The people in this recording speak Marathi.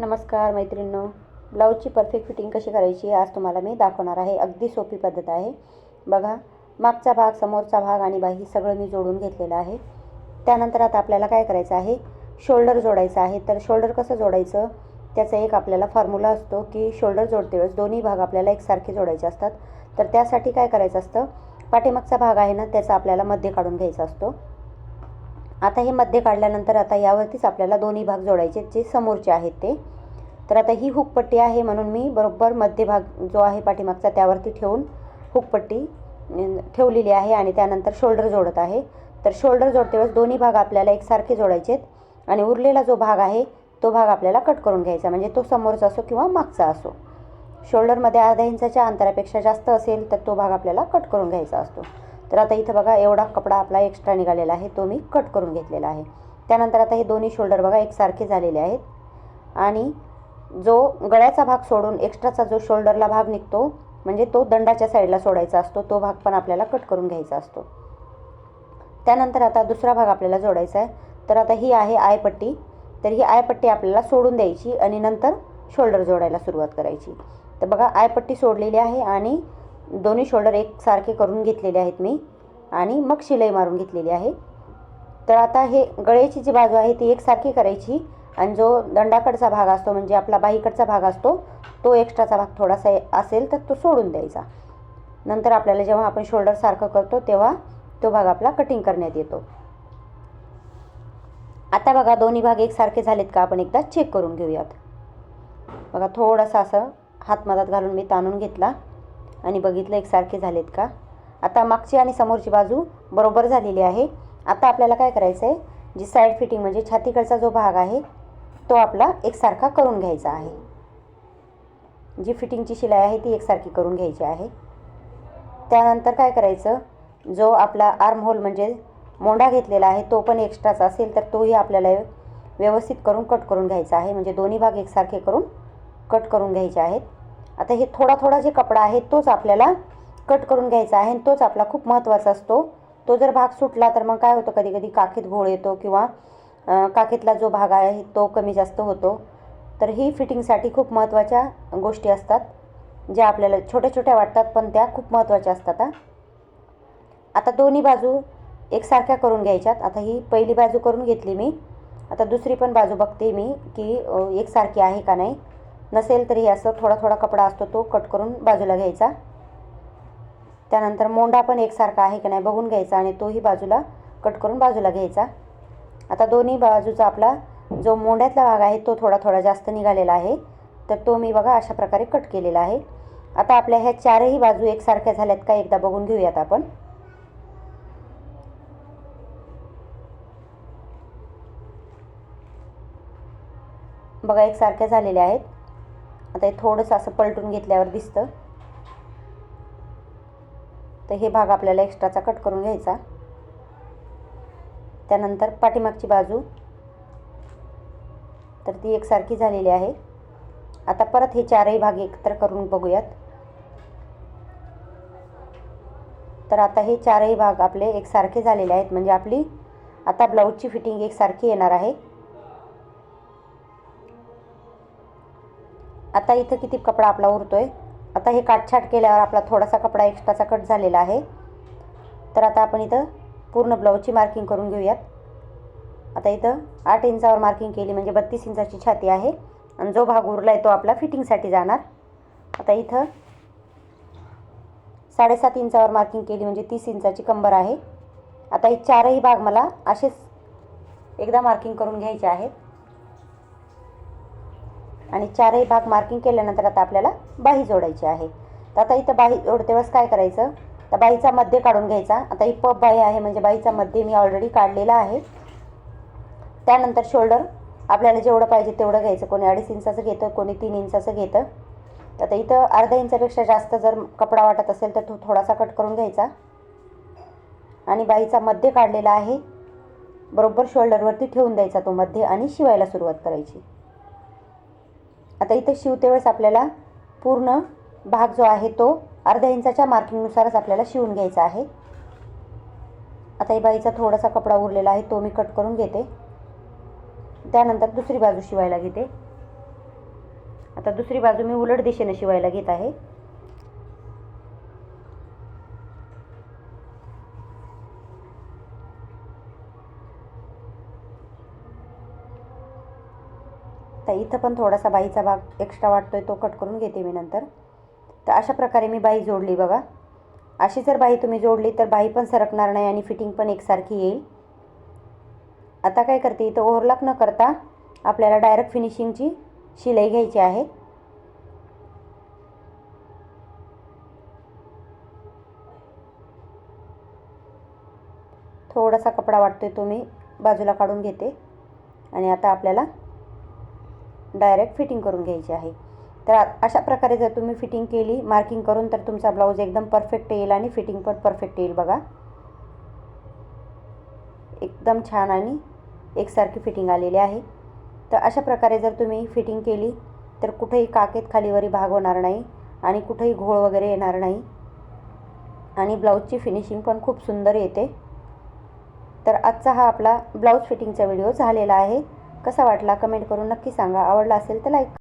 नमस्कार मैत्रिणींनो. ब्लाऊजची परफेक्ट फिटिंग कशी करायची आज तुम्हाला मी दाखवणार आहे. अगदी सोपी पद्धत आहे. बघा मागचा भाग समोरचा भाग आणि बाही सगळं मी जोडून घेतलेलं आहे. त्यानंतर आता आपल्याला काय करायचं आहे? शोल्डर जोडायचं आहे. तर शोल्डर कसं जोडायचं? त्याचा एक आपल्याला फॉर्म्युला असतो की शोल्डर जोडते वेळेस दोन्ही भाग आपल्याला एकसारखे जोडायचे असतात. तर त्यासाठी काय करायचं असतं? पाठीमागचा भाग आहे ना त्याचा आपल्याला मध्ये काढून घ्यायचा असतो. आता हे मध्ये काढल्यानंतर आता यावरतीच आपल्याला दोन्ही भाग जोडायचे जे समोरचे आहेत ते. तर आता ही हुकपट्टी आहे म्हणून मी बरोबर मध्य भाग जो आहे पाठीमागचा त्यावरती ठेवून हुकपट्टी ठेवलेली आहे आणि त्यानंतर शोल्डर जोडत आहे. तर शोल्डर जोडते वेळेस दोन्ही भाग आपल्याला एकसारखे जोडायचे आहेत आणि उरलेला जो भाग आहे तो भाग आपल्याला कट करून घ्यायचा म्हणजे तो समोरचा असो किंवा मागचा असो. शोल्डरमध्ये अर्ध्या इंचाच्या अंतरापेक्षा जास्त असेल तर तो भाग आपल्याला कट करून घ्यायचा असतो. तर आता इथं बघा एवढा कपडा आपला एक्स्ट्रा निघालेला आहे. तो मी कट करून घेतलेला आहे. त्यानंतर आता हे दोन्ही शोल्डर बघा एकसारखे झालेले आहेत. आणि जो गळ्याचा भाग सोडून एक्स्ट्राचा जो शोल्डरला भाग निघतो म्हणजे तो दंडाच्या साईडला सोडायचा असतो तो भाग पण आपल्याला कट करून घ्यायचा असतो. त्यानंतर आता दुसरा भाग आपल्याला जोडायचा आहे. तर आता ही आहे आयपट्टी. तर ही आयपट्टी आपल्याला सोडून द्यायची आणि नंतर शोल्डर जोडायला सुरुवात करायची. तर बघा आयपट्टी सोडलेली आहे आणि दोन्ही शोल्डर एकसारखे करून घेतलेले आहेत मी. आणि मग शिलाई मारून घेतलेली आहे. तर आता हे गळ्याची जी बाजू आहे ती एकसारखी करायची. आणि जो दंडाकडचा भाग असतो म्हणजे आपला बाहीकडचा भाग असतो तो एक्स्ट्राचा भाग थोडासा असेल तर तो सोडून द्यायचा. नंतर आपल्याला जेव्हा आपण शोल्डर सारखं करतो तेव्हा तो भाग आपला कटिंग करण्यात येतो. आता बघा दोन्ही भाग एकसारखे झालेत का? आपण एकदा चेक करून घेऊयात. बघा थोडंसं असं हातमधात घालून मी ताणून घेतला. आणि बघितलं एकसारखे झालेत का? आता मागची आणि समोरची बाजू बरोबर झालेली आहे. आता आपल्याला काय करायचं आहे जी साईड फिटिंग म्हणजे छातीकडचा जो भाग आहे तो आपला एकसारखा करून घ्यायचा आहे. जी फिटिंगची शिलाई आहे ती एकसारखी करून घ्यायची आहे. त्यानंतर काय करायचं? जो आपला आर्म होल म्हणजे मोंडा घेतलेला आहे तो पण एक्स्ट्राचा असेल तर तोही आपल्याला व्यवस्थित करून कट करून घ्यायचा आहे. म्हणजे दोन्ही भाग एकसारखे करून कट करून घ्यायचे आहेत. आता हे थोडा थोडा जे कपडा आहे तोच आपल्याला कट करून घ्यायचा आहे आणि तोच आपला खूप महत्त्वाचा असतो. तो जर भाग सुटला तर मग काय होतं? कधी कधी काखेत घोळ येतो किंवा अं, काखेतला जो भाग आहे तो कमी जास्त होतो. तर ही फिटिंगसाठी खूप महत्त्वाच्या गोष्टी असतात ज्या आपल्याला छोट्या छोट्या वाटतात पण त्या खूप महत्त्वाच्या असतात आता दोन्ही बाजू एकसारख्या करून घ्यायच्यात. आता ही पहिली बाजू करून घेतली मी. आता दुसरी पण बाजू बघते मी की एकसारखी आहे का नाही. नसेल तरी असं थोडा थोडा कपडा असतो तो कट करून बाजूला घ्यायचा. त्यानंतर मोंडा पण एकसारखा आहे की नाही बघून घ्यायचा आणि तोही बाजूला कट करून बाजूला घ्यायचा. आता दोन्ही बाजूचा आपला जो मोंड्यातला भाग आहे तो थोडा थोडा जास्त निघालेला आहे. तर तो मी बघा अशा प्रकारे कट केलेला आहे. आता आपल्या ह्या चारही बाजू एकसारख्या झाल्यात का एकदा बघून घेऊयात आपण. बघा एकसारख्या झालेल्या आहेत. आता हे थोडंसं असं पलटून घेतल्यावर दिसतं. तर हे भाग आपल्याला एक्स्ट्राचा कट करून घ्यायचा. त्यानंतर पाठीमागची बाजू. तर ती एकसारखी झालेली आहे. आता परत हे चारही भाग एकत्र करून बघूयात. तर आता हे चारही भाग आपले एकसारखे झालेले आहेत. म्हणजे आपली आता ब्लाऊजची फिटिंग एकसारखी येणार आहे. आता इथं किती कपडा आपला उरतो आहे आता हे काटछाट केल्यावर आपला थोडासा कपडा एक्स्ट्राचा कट झालेला आहे. तर आता आपण इथं पूर्ण ब्लाऊजची मार्किंग करून घेऊयात. आता इथं आठ इंचावर मार्किंग केली म्हणजे बत्तीस इंचाची छाती आहे आणि जो भाग उरला आहे तो आपला फिटिंगसाठी जाणार. आता इथं साडेसात इंचावर मार्किंग केली म्हणजे तीस इंचाची कंबर आहे. आता हे चारही भाग मला असेच एकदा मार्किंग करून घ्यायचे आहेत. आणि चारही भाग मार्किंग केल्यानंतर आता आपल्याला बाही जोडायची आहे. तर आता इथं बाही जोडतेवेळेस काय करायचं? तर बाईचा मध्य काढून घ्यायचा. आता ही पप बाही आहे म्हणजे बाईचा मध्य मी ऑलरेडी काढलेला आहे. त्यानंतर शोल्डर आपल्याला जेवढं पाहिजे तेवढं घ्यायचं. कोणी अडीच इंचाचं घेतं कोणी तीन इंचाचं घेतं. तर आता इथं अर्धा इंचापेक्षा जास्त जर कपडा वाटत असेल तर तो थोडासा कट करून घ्यायचा. आणि बाईचा मध्य काढलेला आहे. बरोबर शोल्डरवरती ठेवून द्यायचा तो मध्य आणि शिवायला सुरुवात करायची. आता इथे शिवते वेळेस आपल्याला पूर्ण भाग जो आहे तो अर्ध्या इंचाच्या मार्किंगनुसारच आपल्याला शिवून घ्यायचा आहे. आता ही बाईचा थोडासा कपडा उरलेला आहे तो मी कट करून घेते. त्यानंतर दुसरी बाजू शिवायला घेते. आता दुसरी बाजू मी उलट दिशेने शिवायला घेत आहे. तर इथं पण थोडासा बाईचा भाग एक्स्ट्रा वाटतो आहे तो कट करून घेते मी नंतर. तर अशा प्रकारे मी बाई जोडली बघा. अशी जर बाई तुम्ही जोडली तर बाई पण सरकणार नाही आणि फिटिंग पण एकसारखी येईल. आता काय करते इथं ओव्हरलॉक न करता आपल्याला डायरेक्ट फिनिशिंगची शिलाई घ्यायची आहे. थोडासा कपडा वाटतोय तो मी बाजूला काढून घेते. आणि आता आपल्याला डायरेक्ट फिटिंग करून घ्यायची आहे. तर अशा प्रकारे जर तुम्ही फिटिंग केली मार्किंग करून तर तुमचा ब्लाऊज एकदम परफेक्ट येईल आणि फिटिंग पण परफेक्ट येईल बघा. एकदम छान आणि एकसारखी फिटिंग आलेली आहे. तर अशा प्रकारे जर तुम्ही फिटिंग केली तर कुठेही काकेत खालीवरी भाग होणार नाही आणि कुठेही घोळ वगैरे येणार नाही. आणि ब्लाऊजची फिनिशिंग पण खूप सुंदर येते. तर आजचा हा आपला ब्लाऊज फिटिंगचा व्हिडिओ झालेला आहे. कसा वाटला कमेंट करून नक्की सांगा. आवडला असेल तर लाईक